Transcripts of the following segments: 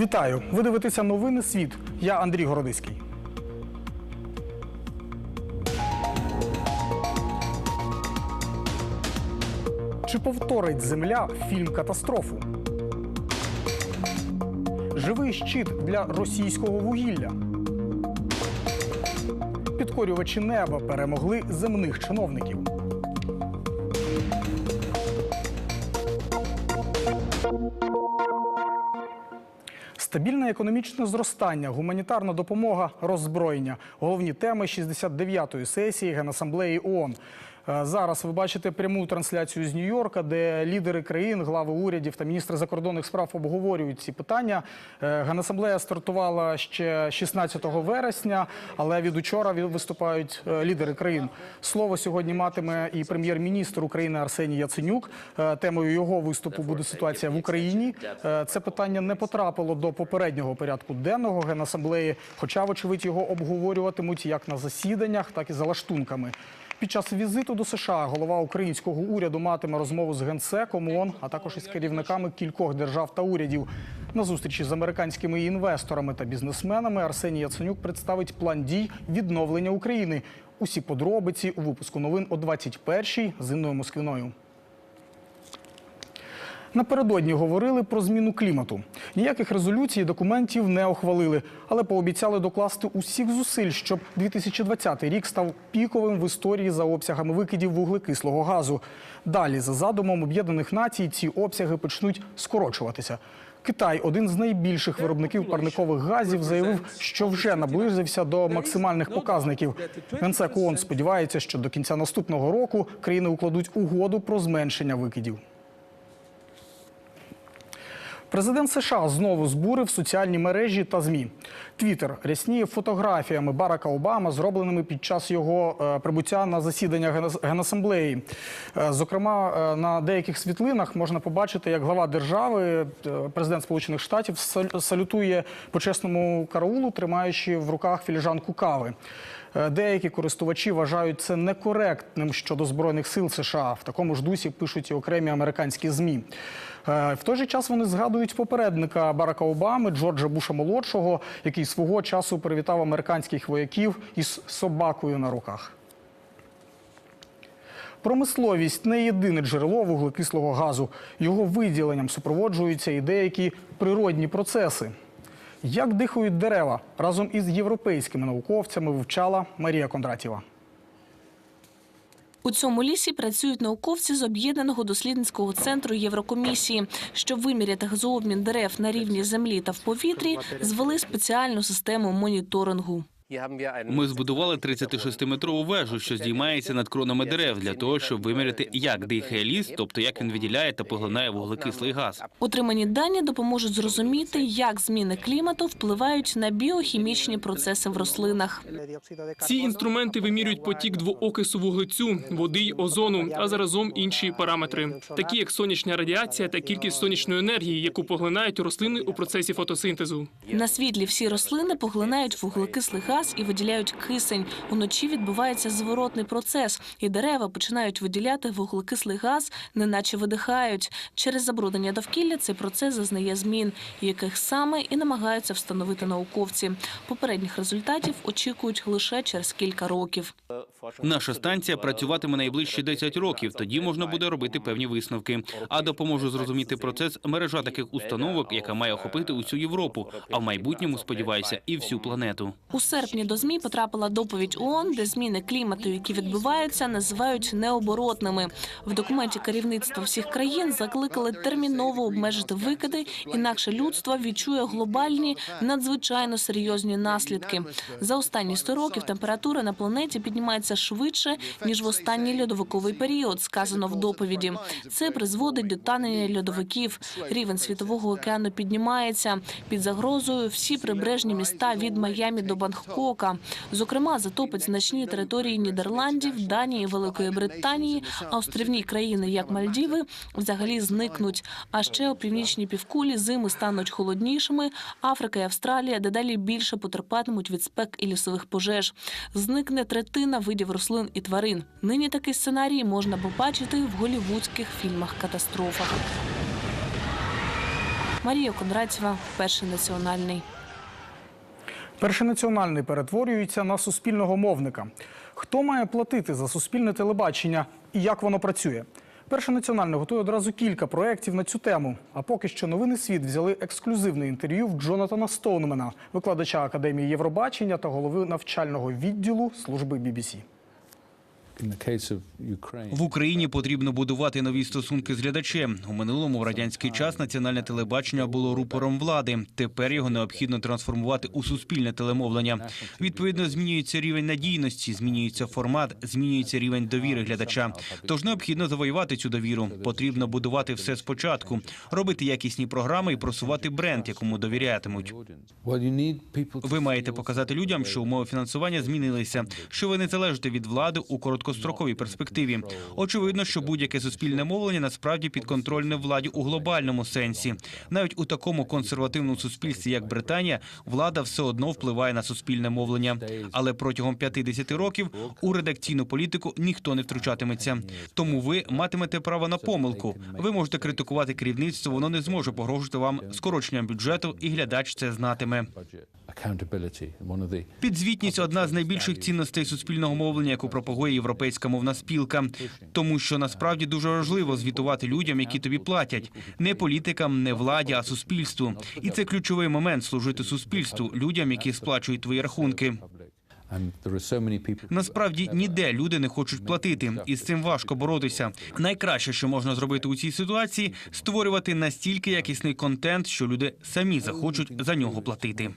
Вітаю! Ви дивитеся новини світ. Я Андрій Городиський. Чи повторить земля фільм катастрофу? Живий щит для російського вугілля. Підкорювачі неба перемогли земних чиновників. Стабільне економічне зростання, гуманітарна допомога, роззброєння головні теми 69-ї сесії Генасамблеї ООН. Е, Зараз ви бачите пряму трансляцію з Нью-Йорка, де лідери країн, глави урядів та міністри закордонних справ обговорюють ці питання. Е, Генасамблея стартувала ще 16 вересня, але від учора виступають е, лідери країн. Слово сьогодні матиме і прем'єр-міністр України Арсеній Яценюк. Темою його виступу буде ситуація в Україні. Це питання не потрапило до попереднього порядку денного генасамблеї, хоча, вочевидь, його обговорюватимуть як на засіданнях, так і за лаштунками. Під час візиту до США голова українського уряду матиме розмову з генсеком ООН, а також із керівниками кількох держав та урядів. На зустрічі з американськими інвесторами та бізнесменами Арсеній Яценюк представить план дій відновлення України. Усі подробиці у випуску новин о 21-й з Інною Москвиною. Напередодні говорили про зміну клімату. Ніяких резолюцій і документів не ухвалили, але пообіцяли докласти усіх зусиль, щоб 2020 рік став піковим в історії за обсягами викидів вуглекислого газу. Далі, за задумом Об'єднаних Націй, ці обсяги почнуть скорочуватися. Китай, один з найбільших виробників парникових газів, заявив, що вже наблизився до максимальних показників. Генсек ООН сподівається, що до кінця наступного року країни укладуть угоду про зменшення викидів. Президент США знову збурив соціальні мережі та змі. Твіттер рясніє фотографіями Барака Обама, зробленими під час його е, прибуття на засідання Генасамблеї. Е, Зокрема, е, на деяких світлинах можна побачити, як глава держави, президент Сполучених Штатів, салютує почесному караулу, тримаючи в руках філіжанку кави. Е, Деякі користувачі вважають це некоректним щодо збройних сил США. В такому ж дусі пишуть і окремі американські змі. Е, В той же час вони згадують попередника Барака Обами Джорджа Буша молодшого, який свого часу привітав американських вояків із собакою на руках. Промисловість не єдине джерело вуглекислого газу. Його виділенням супроводжуються і деякі природні процеси. Як дихають дерева разом із європейськими науковцями вивчала Марія Кондратєва. У цьому лісі працюють науковці з об'єднаного дослідницького центру Єврокомісії. Щоб виміряти газообмін дерев на рівні землі та в повітрі, звели спеціальну систему моніторингу. Ми збудували 36-метрову вежу, що здіймається над кронами дерев, для того, щоб виміряти, як дихає ліс, тобто як він виділяє та поглинає вуглекислий газ. Отримані дані допоможуть зрозуміти, як зміни клімату впливають на біохімічні процеси в рослинах. Ці інструменти вимірюють потік двоокису вуглецю, води й озону, а заразом інші параметри, такі як сонячна радіація та кількість сонячної енергії, яку поглинають рослини у процесі фотосинтезу. На світлі всі рослини поглинають вуглекислий газ і виділяють кисень. Уночі відбувається зворотний процес, і дерева починають виділяти вуглекислий газ, неначе видихають. Через забруднення довкілля цей процес зазнає змін, яких саме і намагаються встановити науковці. Попередніх результатів очікують лише через кілька років. Наша станція працюватиме найближчі 10 років. Тоді можна буде робити певні висновки. А допоможе зрозуміти процес мережа таких установок, яка має охопити усю Європу. А в майбутньому сподіваюся, і всю планету. У серпні до ЗМІ потрапила доповідь ООН, де зміни клімату, які відбуваються, називають необоротними. В документі керівництва всіх країн закликали терміново обмежити викиди, інакше людство відчує глобальні надзвичайно серйозні наслідки. За останні 100 років температура на планеті піднімається швидше ніж в останній льодовиковий період, сказано в доповіді. Це призводить до танення льодовиків. Рівень світового океану піднімається під загрозою всі прибережні міста від Майамі до Бангкока. Зокрема, затопить значні території Нідерландів, Данії, Великої Британії, а острівні країни, як Мальдіви, взагалі зникнуть. А ще у північній півкулі зими стануть холоднішими. Африка і Австралія дедалі більше потерпатимуть від спек і лісових пожеж. Зникне третина видів рослин і тварин. Нині такий сценарій можна побачити в голівудських фільмах-катастрофах. Марія Кондратєва, перший національний. Перший національний перетворюється на суспільного мовника. Хто має платити за суспільне телебачення і як воно працює? Перший національна готує одразу кілька проєктів на цю тему. А поки що новини світ взяли ексклюзивне інтерв'ю в Джонатана Стоунмена, викладача Академії Євробачення та голови навчального відділу служби BBC. В Україні потрібно будувати нові стосунки з глядачем. У минулому в радянський час національне телебачення було рупором влади. Тепер його необхідно трансформувати у суспільне телемовлення. Відповідно, змінюється рівень надійності, змінюється формат, змінюється рівень довіри глядача. Тож необхідно завоювати цю довіру. Потрібно будувати все спочатку, робити якісні програми і просувати бренд, якому довірятимуть. Ви маєте показати людям, що умови фінансування змінилися, що ви не залежите від влади у короткостроковій перспективі. Очевидно, що будь-яке суспільне мовлення насправді підконтрольне владі у глобальному сенсі. Навіть у такому консервативному суспільстві, як Британія, влада все одно впливає на суспільне мовлення. Але протягом 50 років у редакційну політику ніхто не втручатиметься. Тому ви матимете право на помилку. Ви можете критикувати керівництво, воно не зможе погрожувати вам скороченням бюджету, і глядач це знатиме. Підзвітність одна з найбільших цінностей суспільного мовлення, яку пропагує європейська мовна спілка, тому що насправді дуже важливо звітувати людям, які тобі платять, не політикам, не владі, а суспільству. І це ключовий момент служити суспільству, людям, які сплачують твої рахунки. Насправді ніде люди не хочуть платити, і з цим важко боротися. Найкраще, що можна зробити у цій ситуації, створювати настільки якісний контент, що люди самі захочуть за нього платити.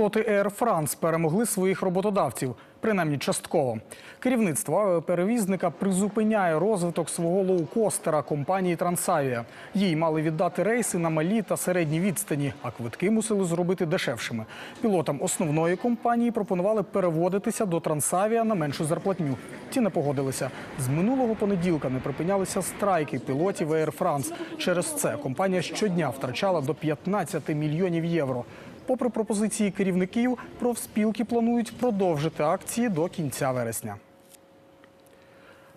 Пілоти Air France перемогли своїх роботодавців, принаймні частково. Керівництво авіаперевізника призупиняє розвиток свого лоукостера компанії Трансавія. Їй мали віддати рейси на малі та середні відстані, а квитки мусили зробити дешевшими. Пілотам основної компанії пропонували переводитися до Трансавія на меншу зарплатню. Ті не погодилися. З минулого понеділка не припинялися страйки пілотів Air France. Через це компанія щодня втрачала до 15 мільйонів євро. Попри пропозиції керівників, профспілки планують продовжити акції до кінця вересня.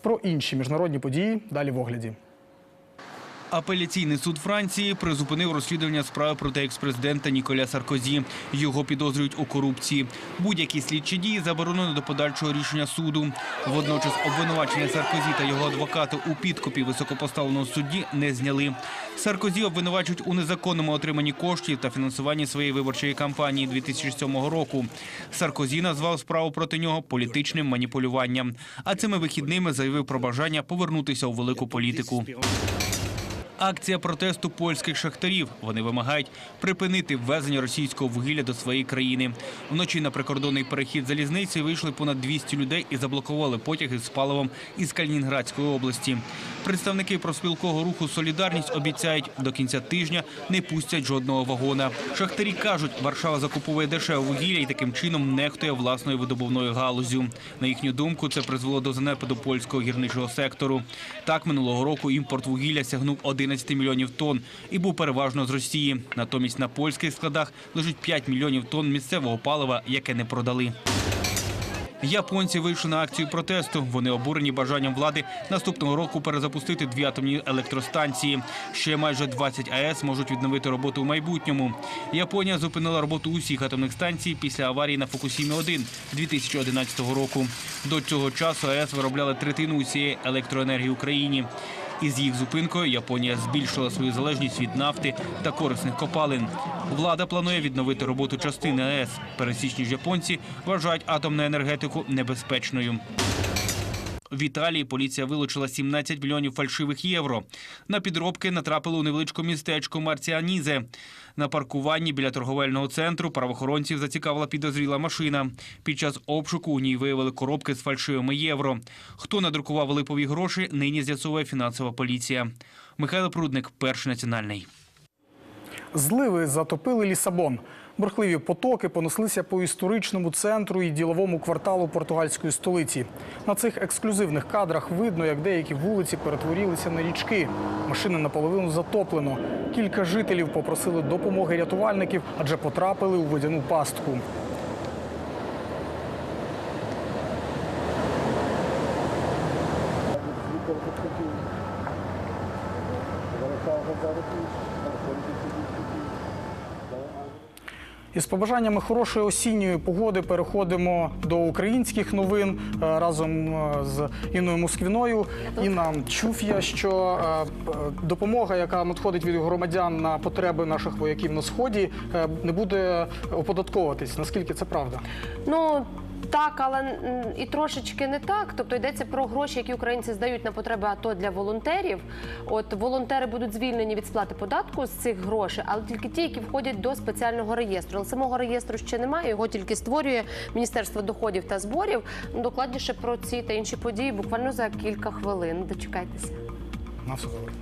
Про інші міжнародні події далі в огляді. Апеляційний суд Франції призупинив розслідування справи проти експрезидента Ніколя Саркозі. Його підозрюють у корупції. Будь-які слідчі дії заборонено до подальшого рішення суду. Водночас обвинувачення Саркозі та його адвокати у підкупі високопоставленого судді не зняли. Саркозі обвинувачують у незаконному отриманні коштів та фінансуванні своєї виборчої кампанії 2007 року. Саркозі назвав справу проти нього політичним маніпулюванням. А цими вихідними заявив про бажання повернутися у велику політику. Акція протесту польських шахтарів. Вони вимагають припинити ввезення російського вугілля до своєї країни. Вночі на прикордонний перехід залізниці вийшли понад 200 людей і заблокували потяги з паливом із Калінінградської області. Представники профспілкового руху Солідарність обіцяють до кінця тижня не пустять жодного вагона. Шахтарі кажуть, Варшава закуповує дешеве вугілля і таким чином нехтує власною видобувною галузю. На їхню думку, це призвело до занепаду польського гірничого сектору. Так минулого року імпорт вугілля сягнув 11 мільйонів тонн і був переважно з Росії. Натомість на польських складах лежить 5 мільйонів тонн місцевого палива, яке не продали. Японці вийшли на акцію протесту. Вони обурені бажанням влади наступного року перезапустити дві атомні електростанції. Ще майже 20 АЕС можуть відновити роботу у майбутньому. Японія зупинила роботу усіх атомних станцій після аварії на Фукусімі 1 2011 року. До цього часу АЕС виробляли третину усієї електроенергії Україні. Із їх зупинкою Японія збільшила свою залежність від нафти та корисних копалин. Влада планує відновити роботу частини АЕС. Пересічні ж японці вважають атомну енергетику небезпечною. В Італії поліція вилучила 17 мільйонів фальшивих євро. На підробки натрапили у невеличку містечко Марціанізе. На паркуванні біля торговельного центру правоохоронців зацікавила підозріла машина. Під час обшуку у ній виявили коробки з фальшивими євро. Хто надрукував липові гроші, нині з'ясовує фінансова поліція. Михайло Прудник, перший національний. Зливи затопили Лісабон. Бурхливі потоки понеслися по історичному центру і діловому кварталу португальської столиці. На цих ексклюзивних кадрах видно, як деякі вулиці перетворилися на річки. Машини наполовину затоплено. Кілька жителів попросили допомоги рятувальників, адже потрапили у водяну пастку. Із побажаннями хорошої осінньої погоди переходимо до українських новин е, разом е, з Інною Москвіною. Інна, чув я, що е, допомога, яка надходить від громадян на потреби наших вояків на сході, не буде оподатковуватись. Наскільки це правда? Ну так, але і трошечки не так. Тобто йдеться про гроші, які українці здають на потреби АТО для волонтерів. От волонтери будуть звільнені від сплати податку з цих грошей, але тільки ті, які входять до спеціального реєстру. Але самого реєстру ще немає. Його тільки створює Міністерство доходів та зборів. Докладніше про ці та інші події буквально за кілька хвилин. Дочекайтеся. На все добре.